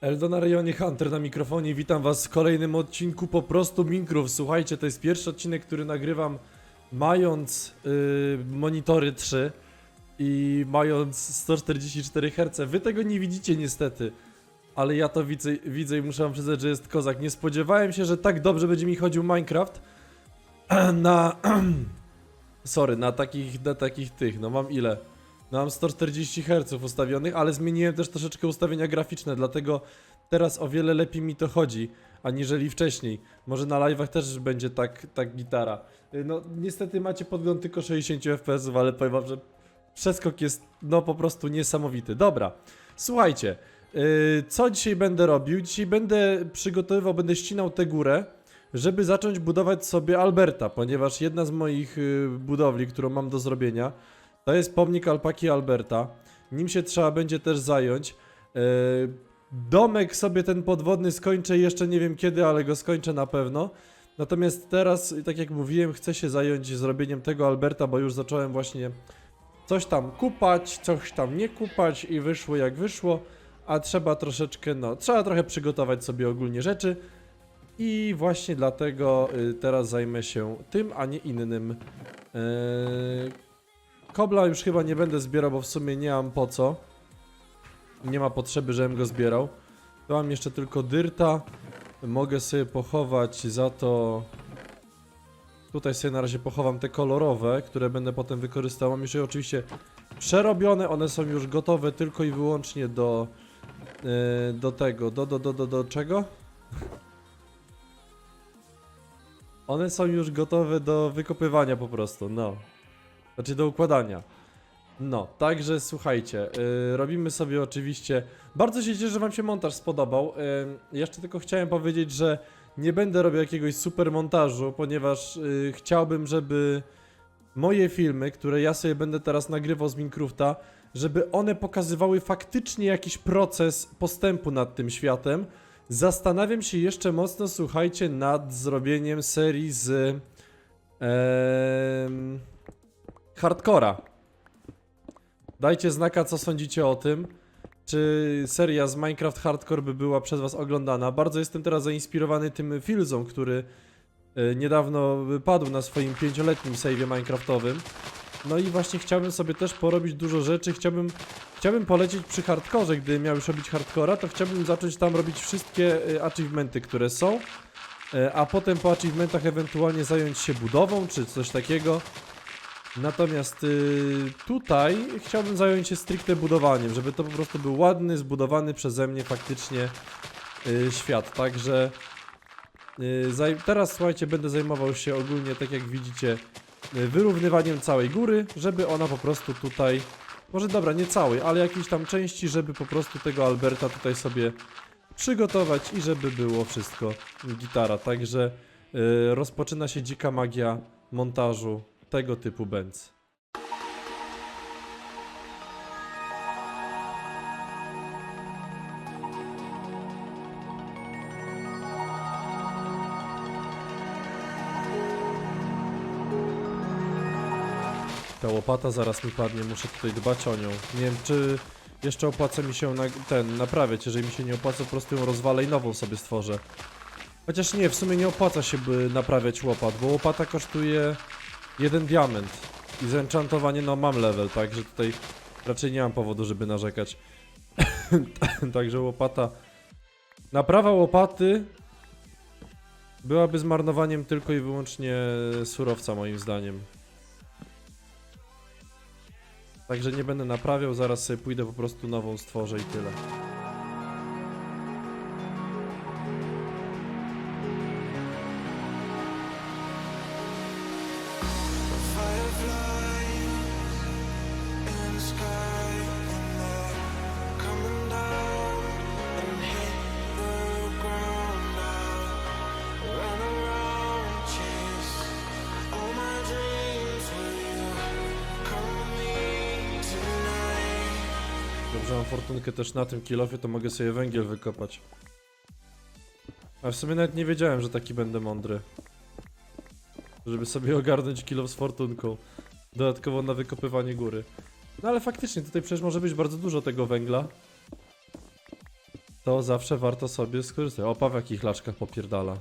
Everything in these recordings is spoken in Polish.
Eldona Rejonie Hunter na mikrofonie. Witam was w kolejnym odcinku po prostu Minecraft. Słuchajcie, to jest pierwszy odcinek, który nagrywam mając yy, monitory 3 i mając 144 Hz. Wy tego nie widzicie niestety, ale ja to widzę, widzę i muszę wam przyznać, że jest kozak. Nie spodziewałem się, że tak dobrze będzie mi chodził Minecraft na... Sorry, na takich, na takich tych, no mam ile? No mam 140 Hz ustawionych, ale zmieniłem też troszeczkę ustawienia graficzne, dlatego teraz o wiele lepiej mi to chodzi, aniżeli wcześniej. Może na live'ach też będzie tak, tak gitara. Y, No niestety macie podgląd tylko 60 fps, ale powiem wam, że przeskok jest no po prostu niesamowity. Dobra, słuchajcie, yy, co dzisiaj będę robił? Dzisiaj będę przygotowywał, będę ścinał tę górę, żeby zacząć budować sobie Alberta, ponieważ jedna z moich yy, budowli, którą mam do zrobienia, to jest pomnik alpaki Alberta. Nim się trzeba będzie też zająć. Yy, domek sobie ten podwodny skończę jeszcze nie wiem kiedy, ale go skończę na pewno. Natomiast teraz, tak jak mówiłem, chcę się zająć zrobieniem tego Alberta, bo już zacząłem właśnie coś tam kupać, coś tam nie kupać i wyszło jak wyszło, a trzeba troszeczkę, no, trzeba trochę przygotować sobie ogólnie rzeczy. I właśnie dlatego y, teraz zajmę się tym, a nie innym. Yy, Kobla już chyba nie będę zbierał, bo w sumie nie mam po co. Nie ma potrzeby, żebym go zbierał. Tu mam jeszcze tylko dyrta. Mogę sobie pochować za to... Tutaj sobie na razie pochowam te kolorowe, które będę potem wykorzystał. Mam już je oczywiście przerobione, one są już gotowe tylko i wyłącznie do... yy, do tego, do, do, do, do, do czego? One są już gotowe do wykopywania po prostu, no. Znaczy do układania. No, także słuchajcie, yy, robimy sobie oczywiście. Bardzo się cieszę, że Wam się montaż spodobał. Yy, jeszcze tylko chciałem powiedzieć, że nie będę robił jakiegoś super montażu, ponieważ yy, chciałbym, żeby moje filmy, które ja sobie będę teraz nagrywał z Minecrafta, żeby one pokazywały faktycznie jakiś proces postępu nad tym światem. Zastanawiam się jeszcze mocno, słuchajcie, nad zrobieniem serii z. hardcora. Dajcie znaka, co sądzicie o tym. Czy seria z Minecraft Hardcore by była przez was oglądana? Bardzo jestem teraz zainspirowany tym Filzą, który e, niedawno padł na swoim pięcioletnim save'ie Minecraftowym. No i właśnie chciałbym sobie też porobić dużo rzeczy. Chciałbym, chciałbym polecieć przy hardkorze, gdy miał już robić hardcora, to chciałbym zacząć tam robić wszystkie e, achievementy, które są. E, A potem po achievementach ewentualnie zająć się budową, czy coś takiego. Natomiast y, tutaj chciałbym zająć się stricte budowaniem, żeby to po prostu był ładny, zbudowany przeze mnie faktycznie y, świat. Także y, teraz słuchajcie, będę zajmował się ogólnie, tak jak widzicie, y, wyrównywaniem całej góry, żeby ona po prostu tutaj, może dobra, nie całej, ale jakiejś tam części, żeby po prostu tego Alberta tutaj sobie przygotować i żeby było wszystko gitara. Także y, rozpoczyna się dzika magia montażu tego typu bęc. Ta łopata zaraz mi padnie, muszę tutaj dbać o nią. Nie wiem, czy jeszcze opłaca mi się na, ten naprawiać. Jeżeli mi się nie opłaca, po prostu ją rozwalę i nową sobie stworzę. Chociaż nie, w sumie nie opłaca się by naprawiać łopat, bo łopata kosztuje jeden diament. I zenchantowanie, no mam level, także tutaj raczej nie mam powodu, żeby narzekać. także łopata. Naprawa łopaty byłaby zmarnowaniem tylko i wyłącznie surowca, moim zdaniem. Także nie będę naprawiał, zaraz sobie pójdę po prostu nową stworzę i tyle. Dobrze, mam fortunkę też na tym kilofie, to mogę sobie węgiel wykopać. A w sumie nawet nie wiedziałem, że taki będę mądry. Żeby sobie ogarnąć kilo z fortunką. Dodatkowo na wykopywanie góry. No ale faktycznie, tutaj przecież może być bardzo dużo tego węgla. to zawsze warto sobie skorzystać. Opa, w jakich laczkach popierdala.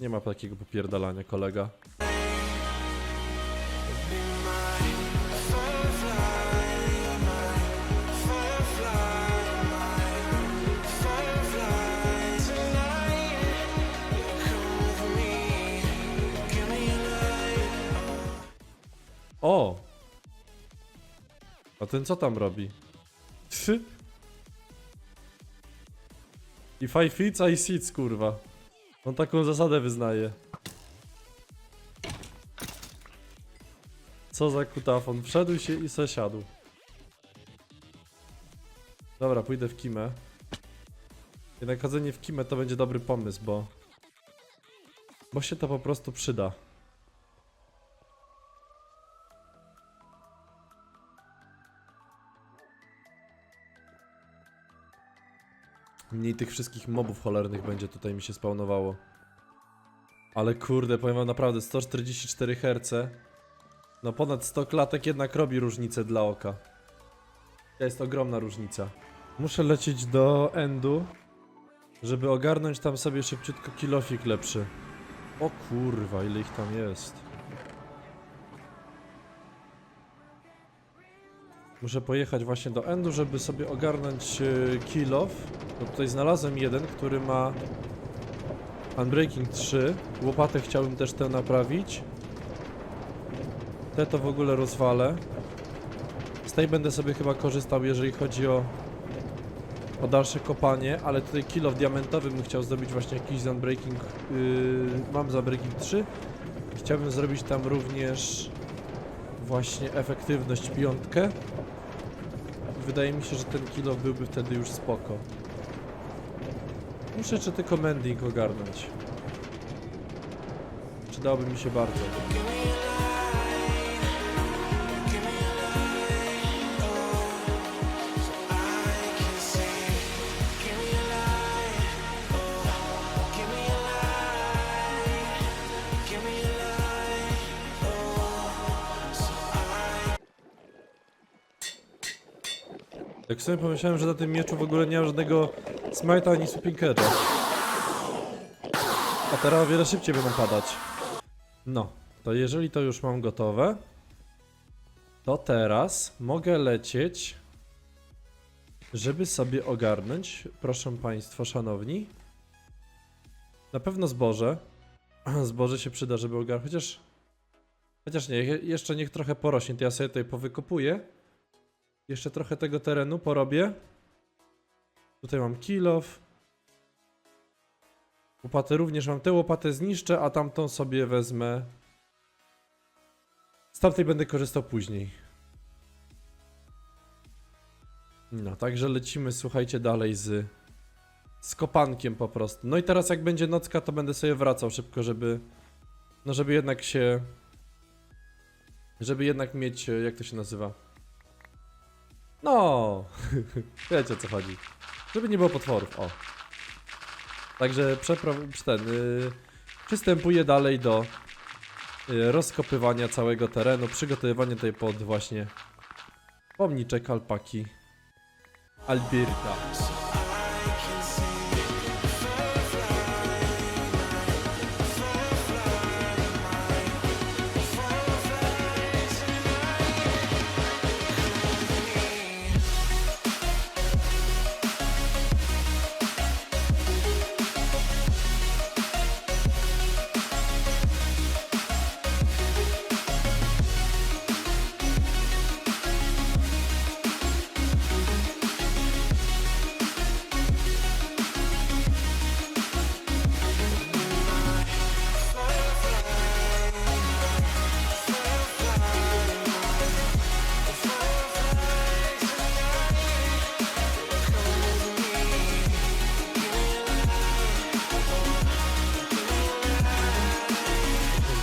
Nie ma takiego popierdalania, kolega. Ten co tam robi? I fits, I sits, kurwa. On taką zasadę wyznaje. Co za kutafon. Wszedł się i se siadł. Dobra, pójdę w kimę. Jednak chodzenie w kimę to będzie dobry pomysł, bo... Bo się to po prostu przyda. Mniej tych wszystkich mobów cholernych będzie tutaj mi się spawnowało. Ale kurde, powiem wam naprawdę, 144 Hz. No ponad 100 klatek jednak robi różnicę dla oka. To jest ogromna różnica. Muszę lecieć do endu, żeby ogarnąć tam sobie szybciutko kilofik lepszy. O kurwa, ile ich tam jest. Muszę pojechać właśnie do endu, żeby sobie ogarnąć e, kill off. No tutaj znalazłem jeden, który ma Unbreaking 3. Łopatę chciałbym też tę naprawić. Te to w ogóle rozwalę. Z tej będę sobie chyba korzystał, jeżeli chodzi o o dalsze kopanie, ale tutaj kill off diamentowy bym chciał zrobić właśnie jakiś z Unbreaking. Yy, mam z Unbreaking 3. Chciałbym zrobić tam również właśnie efektywność piątkę. Wydaje mi się, że ten kilo byłby wtedy już spoko. Muszę jeszcze tylko mending ogarnąć. Przydałoby mi się bardzo. Jak sobie pomyślałem, że na tym mieczu w ogóle nie mam żadnego smite'a ani edge'a. A teraz o wiele szybciej będą padać. No, to jeżeli to już mam gotowe, to teraz mogę lecieć, żeby sobie ogarnąć, proszę Państwa, szanowni, na pewno zboże. Zboże się przyda, żeby ogarnąć, chociaż... Chociaż nie, je- jeszcze niech trochę porośnie, to ja sobie tutaj powykopuję. Jeszcze trochę tego terenu porobię. Tutaj mam kilof. Łopatę również mam. Tę łopatę zniszczę, a tamtą sobie wezmę. Z tamtej będę korzystał później. No, także lecimy, słuchajcie, dalej z, z kopankiem po prostu. No i teraz jak będzie nocka, to będę sobie wracał szybko, żeby, no żeby jednak się, żeby jednak mieć, e, jak to się nazywa? No, wiecie o co chodzi. Żeby nie było potworów, o. Także przepro- ten, y, przystępuję dalej do y, rozkopywania całego terenu, przygotowywania tutaj pod właśnie pomniczek alpaki Alberta.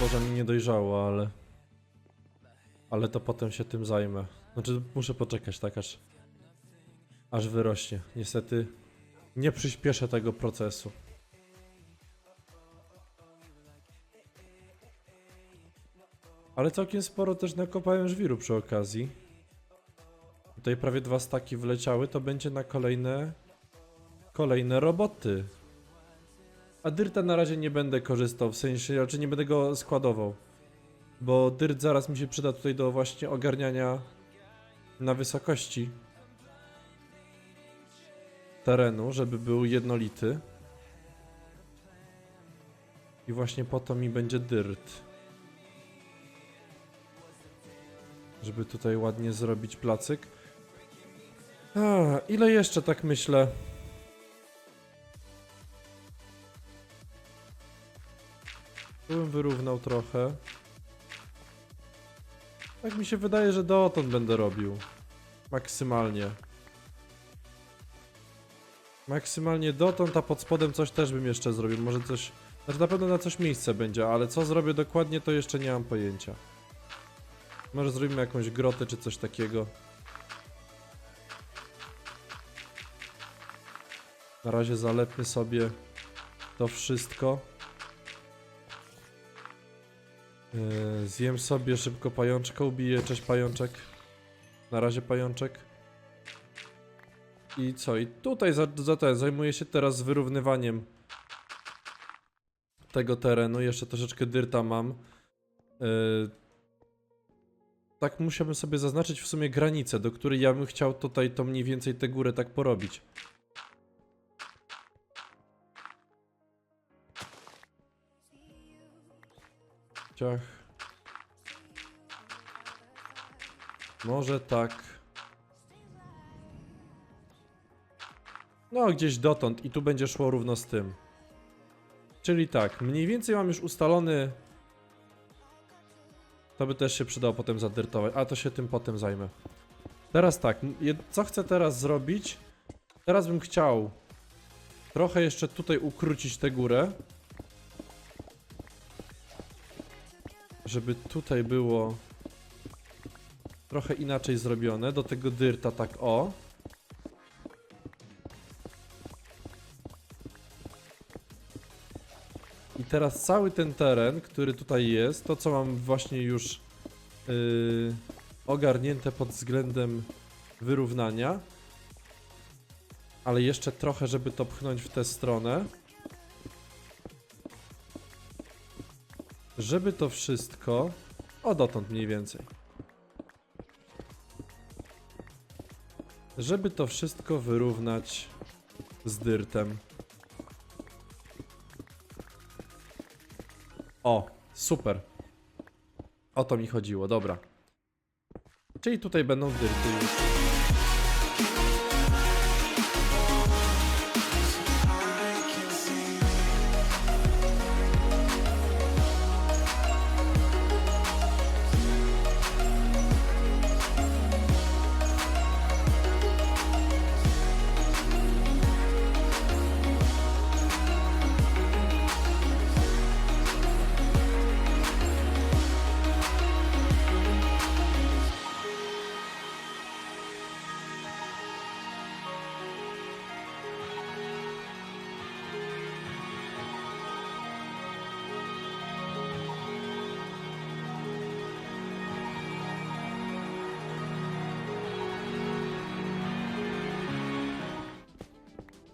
Boże mi nie dojrzało, ale... Ale to potem się tym zajmę. Znaczy, muszę poczekać tak aż... Aż wyrośnie. Niestety nie przyspieszę tego procesu. Ale całkiem sporo też nakopałem żwiru przy okazji. Tutaj prawie dwa staki wleciały, to będzie na kolejne kolejne roboty. A dyrta na razie nie będę korzystał, w sensie, raczej nie będę go składował. Bo dyrt zaraz mi się przyda tutaj do właśnie ogarniania na wysokości terenu, żeby był jednolity. I właśnie po to mi będzie dyrt. Żeby tutaj ładnie zrobić placyk. A, ile jeszcze tak myślę? Tu bym wyrównał trochę. Tak mi się wydaje, że dotąd będę robił. Maksymalnie. Maksymalnie dotąd, a pod spodem coś też bym jeszcze zrobił. Może coś. Znaczy na pewno na coś miejsce będzie, ale co zrobię dokładnie, to jeszcze nie mam pojęcia. Może zrobimy jakąś grotę czy coś takiego. Na razie zalepmy sobie to wszystko. Yy, zjem sobie szybko pajączka, ubiję. Cześć pajączek. Na razie pajączek. I co? I tutaj za, za ten zajmuję się teraz wyrównywaniem tego terenu. Jeszcze troszeczkę dyrta mam. Yy, tak musiałbym sobie zaznaczyć w sumie granicę, do której ja bym chciał tutaj to mniej więcej tę górę tak porobić. Może tak. No, gdzieś dotąd i tu będzie szło równo z tym. Czyli tak, mniej więcej mam już ustalony. To by też się przydało potem zadyrtować, a to się tym potem zajmę. Teraz tak, co chcę teraz zrobić? Teraz bym chciał trochę jeszcze tutaj ukrócić tę górę. Żeby tutaj było trochę inaczej zrobione. Do tego dyrta tak o. I teraz cały ten teren, który tutaj jest, to co mam właśnie już yy, ogarnięte pod względem wyrównania, ale jeszcze trochę, żeby to pchnąć w tę stronę. Żeby to wszystko. O dotąd mniej więcej. Żeby to wszystko wyrównać z dyrtem. O, super. O to mi chodziło, dobra. Czyli tutaj będą dyrty już.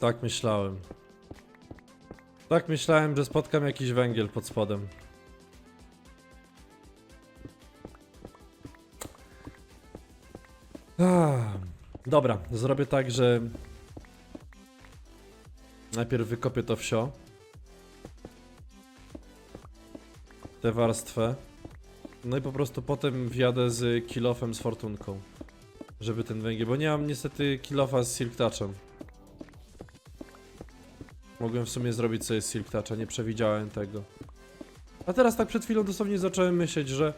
Tak myślałem. Tak myślałem, że spotkam jakiś węgiel pod spodem. Ah, dobra, zrobię tak, że najpierw wykopię to wsio. Tę warstwę. No i po prostu potem wjadę z kilofem z fortunką. Żeby ten węgiel, bo nie mam niestety kilofa z silk touchem. Mogłem w sumie zrobić sobie Silk Toucha, nie przewidziałem tego. A teraz tak przed chwilą dosłownie zacząłem myśleć, że,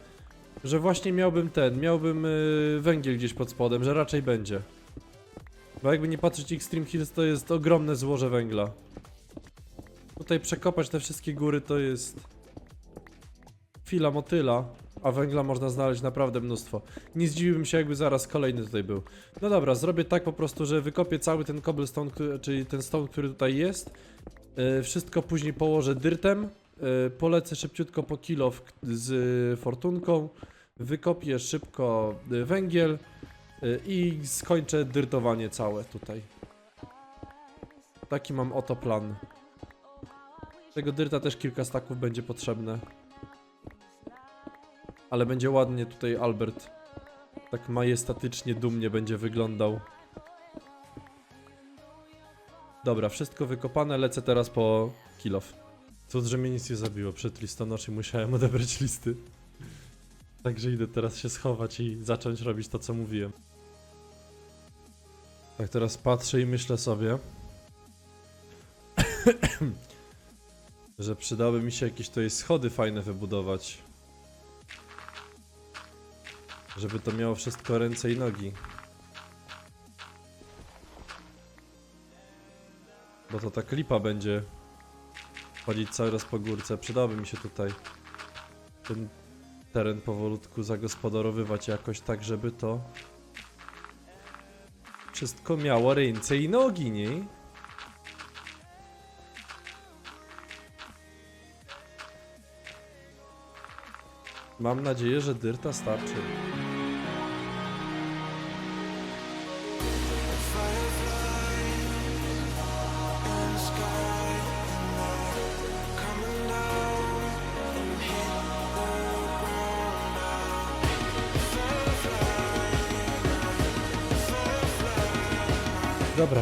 że właśnie miałbym ten, miałbym yy, węgiel gdzieś pod spodem, że raczej będzie. Bo jakby nie patrzeć Extreme Hills to jest ogromne złoże węgla. Tutaj przekopać te wszystkie góry to jest... Chwila motyla, a węgla można znaleźć naprawdę mnóstwo. Nie zdziwiłbym się jakby zaraz kolejny tutaj był. No dobra, zrobię tak po prostu, że wykopię cały ten cobblestone, który, czyli ten stone, który tutaj jest. Yy, wszystko później położę dyrtem. Yy, polecę szybciutko po kilo w, z fortunką. Wykopię szybko y, węgiel. I skończę dyrtowanie całe tutaj. Taki mam oto plan. Tego dyrta też kilka staków będzie potrzebne. Ale będzie ładnie tutaj Albert. Tak majestatycznie, dumnie będzie wyglądał. Dobra, wszystko wykopane, lecę teraz po kilof. Cud, że mnie nic nie zabiło. Przed listonoszy musiałem odebrać listy. Także idę teraz się schować i zacząć robić to, co mówiłem. Tak teraz patrzę i myślę sobie, że przydały mi się jakieś tutaj schody fajne wybudować. Żeby to miało wszystko ręce i nogi. Bo to tak lipa będzie chodzić cały raz po górce. Przydałoby mi się tutaj ten teren powolutku zagospodarowywać jakoś tak, żeby to wszystko miało ręce i nogi, nie? Mam nadzieję, że dyrta starczy.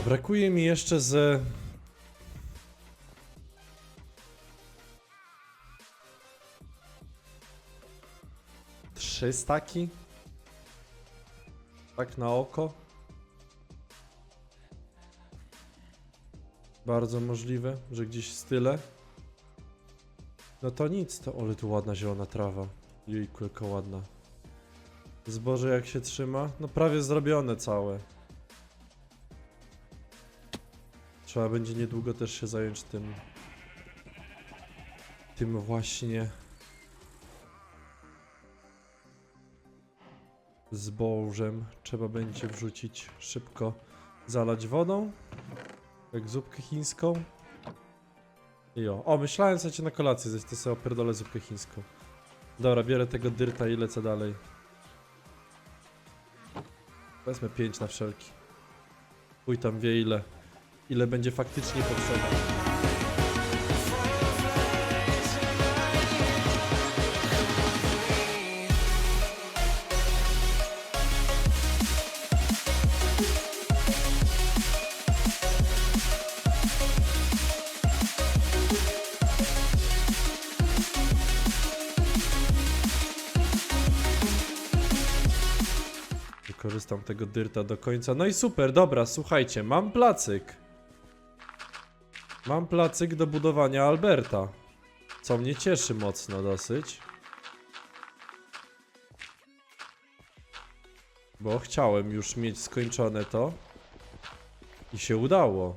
Brakuje mi jeszcze z... Trzy staki? Tak na oko? Bardzo możliwe, że gdzieś z tyle. No to nic, to ole tu ładna zielona trawa. Jejku, jaka ładna. Zboże jak się trzyma? No prawie zrobione całe. Trzeba będzie niedługo też się zająć tym. Tym właśnie. Zbożem. Trzeba będzie wrzucić szybko. Zalać wodą. Jak zupkę chińską. I o. Myślałem sobie na kolację zjeść, to sobie opierdolę zupkę chińską. Dobra, biorę tego dyrta i lecę dalej. Wezmę 5 na wszelki. Chuj tam wie ile ile będzie faktycznie potrzeba. Wykorzystam tego dyrta do końca. No i super, dobra, słuchajcie, mam placyk. Mam placyk do budowania Alberta. Co mnie cieszy mocno dosyć. Bo chciałem już mieć skończone to. I się udało.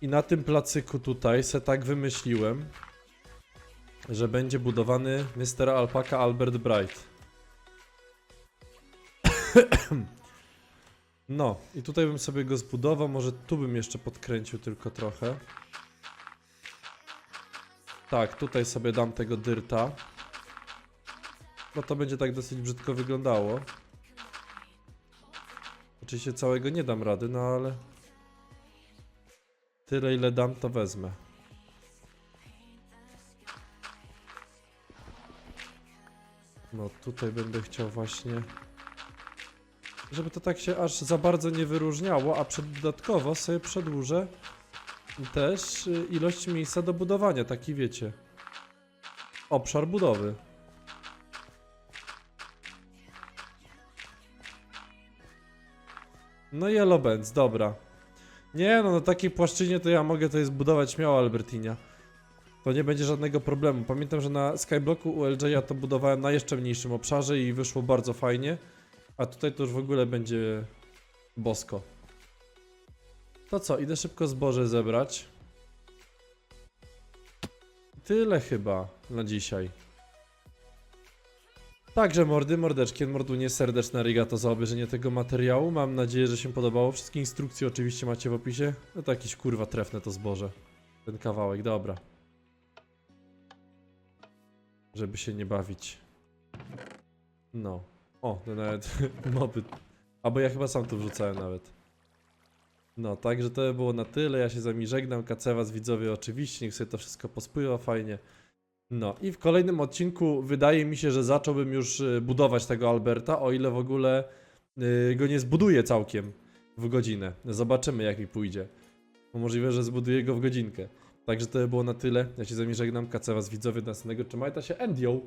I na tym placyku tutaj se tak wymyśliłem, że będzie budowany Mr. Alpaka Albert Bright. No, i tutaj bym sobie go zbudował, może tu bym jeszcze podkręcił tylko trochę. Tak, tutaj sobie dam tego dyrta. No to będzie tak dosyć brzydko wyglądało. Oczywiście całego nie dam rady, no ale... Tyle ile dam, to wezmę. No tutaj będę chciał właśnie żeby to tak się aż za bardzo nie wyróżniało, a przed, dodatkowo sobie przedłużę też y, ilość miejsca do budowania, taki wiecie. Obszar budowy. No i Bands, dobra. Nie no, na takiej płaszczyźnie to ja mogę to jest budować śmiało Albertinia. To nie będzie żadnego problemu. Pamiętam, że na Skyblocku u LJ ja to budowałem na jeszcze mniejszym obszarze i wyszło bardzo fajnie. A tutaj to już w ogóle będzie bosko. To co, idę szybko zboże zebrać. Tyle chyba na dzisiaj. Także mordy, mordeczki, mordunie, serdeczne arigato za obejrzenie tego materiału. Mam nadzieję, że się podobało. Wszystkie instrukcje oczywiście macie w opisie. No to jakieś kurwa trefne to zboże. Ten kawałek, dobra. Żeby się nie bawić. No. O, to nawet moby. Albo ja chyba sam to wrzucałem nawet. No, także to by było na tyle. Ja się z wami żegnam. Widzowie oczywiście. Niech sobie to wszystko pospływa fajnie. No i w kolejnym odcinku wydaje mi się, że zacząłbym już y, budować tego Alberta, o ile w ogóle y, go nie zbuduję całkiem w godzinę. Zobaczymy jak mi pójdzie. Bo możliwe, że zbuduję go w godzinkę. Także to by było na tyle. Ja się z wami żegnam. Kace was widzowie do następnego. Trzymajcie się. Endio!